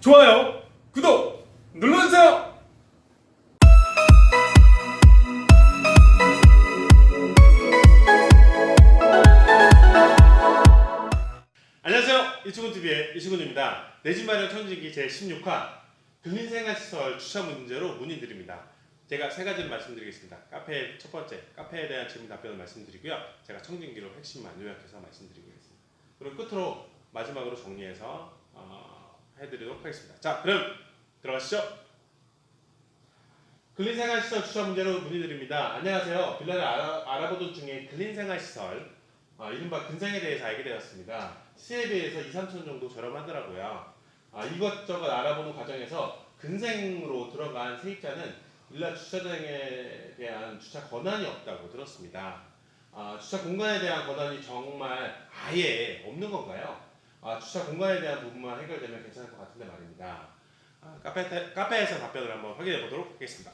좋아요, 구독 눌러주세요. 안녕하세요. 이충훈TV의 이충훈입니다. 내 집 마련 천지기 제 16화 근린생활 시설 주차 문제로 문의드립니다. 제가 세 가지를 말씀드리겠습니다. 카페 첫 번째, 카페에 대한 질문 답변을 말씀드리고요. 제가 청진기로 핵심만 요약해서 말씀드리겠습니다. 그리고 끝으로 마지막으로 정리해서 어, 해드리도록 하겠습니다. 자, 그럼 들어가시죠. 근린생활시설 주차 문제로 문의드립니다. 안녕하세요. 빌라를 알아, 알아보던 중에 근린생활시설 아, 이른바 근생에 대해서 알게 되었습니다. 시에 비해서 2, 3천 정도 저렴하더라고요. 아, 이것저것 알아보는 과정에서 근생으로 들어간 세입자는 빌라 주차장에 대한 주차 권한이 없다고 들었습니다. 아, 주차 공간에 대한 권한이 정말 아예 없는 건가요? 아, 주차 공간에 대한 부분만 해결되면 괜찮을 것 같은데 말입니다. 아, 카페, 카페에서 답변을 한번 확인해 보도록 하겠습니다.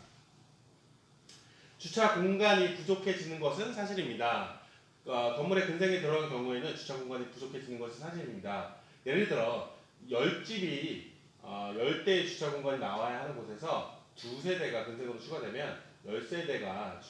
주차 공간이 부족해지는 것은 사실입니다. 어, 건물에 근생이 들어간 경우에는 주차 공간이 부족해지는 것은 사실입니다. 예를 들어 10집이 어, 10대의 주차 공간이 나와야 하는 곳에서 두 세대가 근생으로 추가되면 10세대가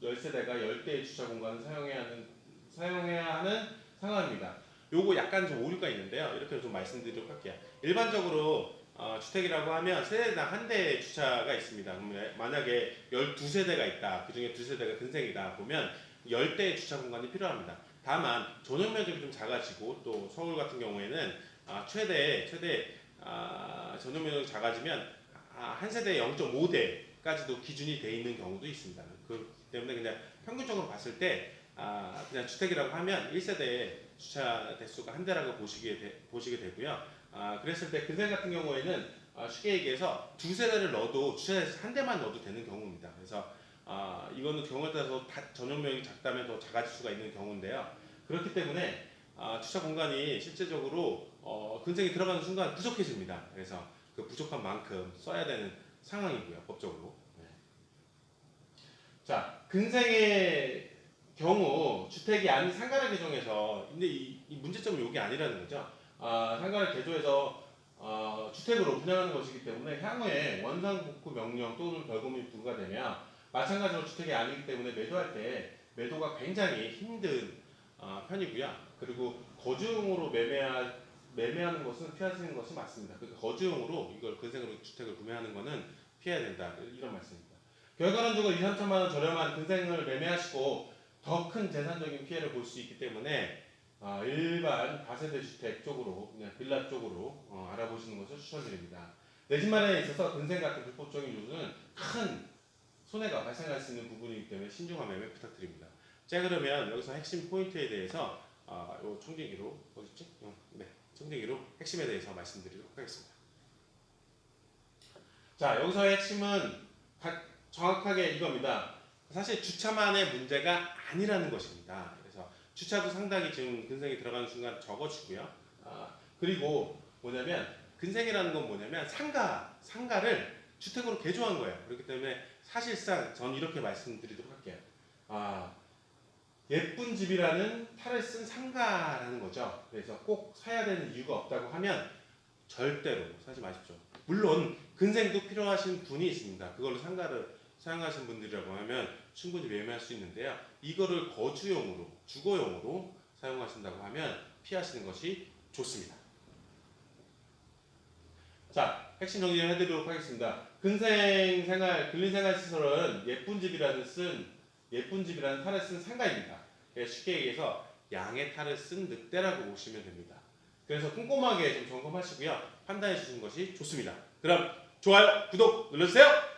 10세대가 10대의 주차 공간을 사용해야 하는 사용해야 하는 상황입니다. 요거 약간 좀 오류가 있는데요. 이렇게 좀 말씀드리도록 할게요. 일반적으로 어, 주택이라고 하면 세대당 한 대의 주차가 있습니다. 그러면 만약에 12세대가 있다. 그 중에 두 세대가 근생이다. 보면 10대의 주차 공간이 필요합니다. 다만 전용 면적이 좀 작아지고 또 서울 같은 경우에는 아, 최대 최대 아, 전용 면적이 작아지면 아, 한 세대에 0.5대까지도 기준이 돼 있는 경우도 있습니다. 그 때문에 그냥 평균적으로 봤을 때 아, 그냥 주택이라고 하면 1세대에 주차 대수가 한 대라고 보시게 되, 보시게 되고요. 아, 그랬을 때 근생 같은 경우에는 아, 쉽게 얘기해서 두 세대를 넣어도 주차장에서 한 대만 넣어도 되는 경우입니다. 그래서 아, 이거는 경우에 따라서 다- 전용면이 작다면 더 작아질 수가 있는 경우인데요. 그렇기 때문에 아, 주차 공간이 실제적으로 어, 근생이 들어가는 순간 부족해집니다. 그래서 그 부족한 만큼 써야 되는 상황이고요, 법적으로. 네. 자, 근생의 경우 주택이 아닌 상가를 개정해서 근데 이, 이 문제점은 이게 아니라는 거죠. 아, 상가를 개조해서 어, 주택으로 분양하는 것이기 때문에 향후에 원상 복구 명령 또는 벌금이 부과되면 마찬가지로 주택이 아니기 때문에 매도할 때 매도가 굉장히 힘든 어, 편이고요. 그리고 거주용으로 매매하, 매매하는 것은 피하시는 것이 맞습니다. 그 거주용으로 이걸 근생으로 주택을 구매하는 것은 피해야 된다 이런 말씀입니다. 결과론적으로 2, 3천만 원 저렴한 근생을 매매하시고 더 큰 재산적인 피해를 볼 수 있기 때문에 아, 일반 다세대 주택 쪽으로 그냥 빌라 쪽으로 어, 알아보시는 것을 추천드립니다. 내 집 마련에 있어서 근생 같은 불법적인 요소는 큰 손해가 발생할 수 있는 부분이기 때문에 신중한 매매 부탁드립니다. 자 그러면 여기서 핵심 포인트에 대해서 아, 요 청진기로 어딨지? 어, 네, 청진기로 핵심에 대해서 말씀드리도록 하겠습니다. 자 여기서의 핵심은 각- 정확하게 이겁니다. 사실 주차만의 문제가 아니라는 것입니다. 그래서 주차도 상당히 지금 근생이 들어가는 순간 적어지고요. 아, 그리고 뭐냐면 근생이라는 건 뭐냐면 상가 상가를 주택으로 개조한 거예요. 그렇기 때문에 사실상 전 이렇게 말씀드리도록 할게요. 아, 예쁜 집이라는 탈을 쓴 상가라는 거죠. 그래서 꼭 사야 되는 이유가 없다고 하면 절대로 사지 마십시오. 물론 근생도 필요하신 분이 있습니다. 그걸로 상가를 사용하신 분들이라고 하면 충분히 매매할 수 있는데요. 이거를 거주용으로, 주거용으로 사용하신다고 하면 피하시는 것이 좋습니다. 자, 핵심 정리를 해드리도록 하겠습니다. 근생 생활, 근린 생활 시설은 예쁜 집이라는 쓴 예쁜 집이라는 탈을 쓴 상가입니다. 쉽게 얘기해서 양의 탈을 쓴 늑대라고 보시면 됩니다. 그래서 꼼꼼하게 좀 점검하시고요. 판단해 주시는 것이 좋습니다. 그럼 좋아요, 구독 눌러주세요.